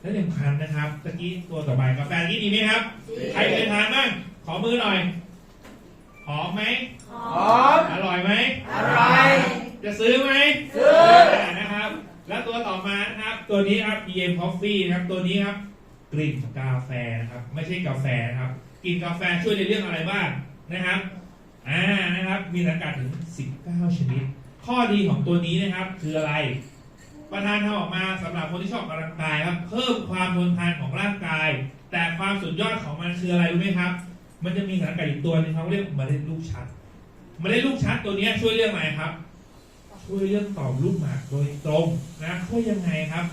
และสำคัญนะครับตะกี้ตัวต่อไปกาแฟนี้ดีไหมครับ ใครเคยทานบ้าง ขอมือหน่อย หอมไหมหอม อร่อยไหมอร่อย จะซื้อไหม ซื้อ นะครับ แล้วตัวต่อมานะครับ ตัวนี้ครับ EM Coffee นะครับ ตัวนี้ครับ กลิ่นกาแฟนะครับ ไม่ใช่กาแฟนะครับกลิ่นกาแฟช่วยในเรื่องอะไรบ้างนะครับ อ่า นะครับ มีสารกัดถึง 19 ชนิด ข้อดีของตัวนี้นะครับคืออะไร ประธานทำออกมาสำหรับคนที่ชอบออกกำลังกายครับ เพิ่มความทนทานของร่างกาย แต่ความสุดยอดของมันคืออะไรรู้ไหมครับ มันจะมีสารกัดอีกตัวหนึงเขาเรียกมเมล็ดลูกชัดมเมล็ดลูกชัดตัวนี้ช่วยเรื่องอะไรครับ ช่วยเรื่องต่อมลูกหมากโดยตรงนะช่วยยังไงครับ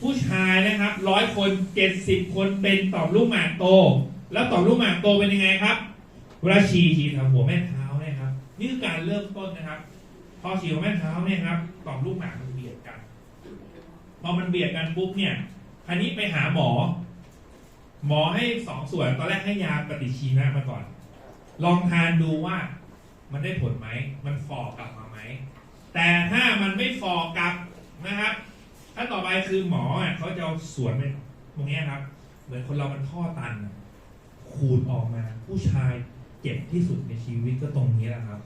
ผู้ชายนะครับร้อยคนเจ็ดสิบคนเป็นต่อมลูกหมากโต แล้วต่อมลูกหมากโตเป็นยังไงครับเวลาฉี่ฉี่แถวหัวแม่เท้าเนี่ยครับนี่คือการเริ่มต้นนะครับ พอฉี่หัวแม่เท้าเนี่ยครับต่อมลูกหมากมันเบียดกัน พอมันเบียดกันปุ๊บเนี่ยคราวนี้ไปหาหมอ หมอให้สองส่วนตอนแรกให้ยาปฏิชีวนะมาก่อน ลองทานดูว่ามันได้ผลไหม มันฟอกลับมาไหม แต่ถ้ามันไม่ฟอกกลับนะครับถ้าต่อไปคือหมออะเขาจะเอาสวนไปตรงนี้ครับ เหมือนคนเรามันท่อตันขูดออกมา ผู้ชายเจ็บที่สุดในชีวิตก็ตรงนี้แหละครับ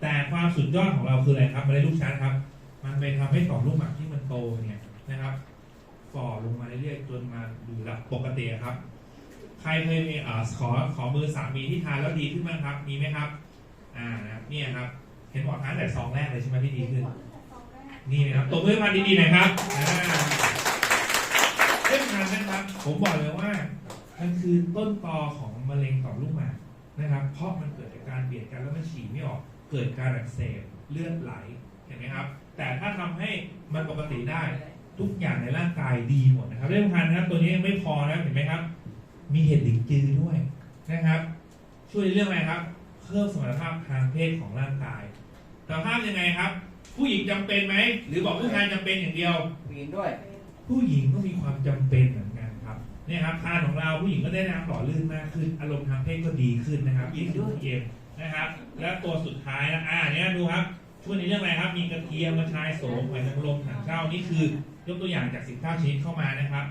แต่ความสุดยอดของเราคืออะไรครับมาได้ลูกช้างครับ มันไปทำให้ต่อมลูกหมากที่มันโตเนี่ยนะครับฝ่อลงมาเรื่อยๆจนมาอยู่ระดับปกติครับ ใครเคยมีอ่าขอขอมือสามีที่ทานแล้วดีขึ้นบ้างครับ มีไหมครับ อ่านะเนี่ยครับ เห็นบอกทานแต่ซองแรกเลยใช่ไหมที่ดีขึ้น นี่นะครับตัวมือพันดีๆหนะครับอ่าเรื่องารนะครับ ผมบอกเลยว่ามันคือต้นตอของมะเร็งต่อมลูกหมากนะครับ เพราะมันเกิดจากการเบียดกันแล้วมันฉี่ไม่ออก เกิดการอักเสบเลือดไหลเห็นไหมครับ แต่ถ้าทำให้มันปกติได้ทุกอย่างในร่างกายดีหมดนะครับเรื่องสำคัญนะครับตัวนี้ยังไม่พอนะเห็นไหมครับ มีเห็ดหลิงจือด้วยนะครับ ช่วยในเรื่องอะไรครับ เพิ่มสมรรถภาพทางเพศของร่างกายสมรรถภาพยังไงครับ ผู้หญิงจำเป็นไหมหรือบอกผู้ชายจำเป็นอย่างเดียววีนด้วย ผู้หญิงก็มีความจำเป็นเหมือนกันครับเนี่ยครับทานของเราผู้หญิงก็ได้น้ำหล่อลื่นมากขึ้น อารมณ์ทางเพศก็ดีขึ้นนะครับยิ่งดูเกมนะครับ และตัวสุดท้ายนะอ่าเนี่ยดูครับ ช่วยในเรื่องอะไรครับ มีกระเทียมกระชายโสมหอยนางรมถังเช่านี่คือยกตัวอย่างจากสินค้าชนิดเข้ามานะครับ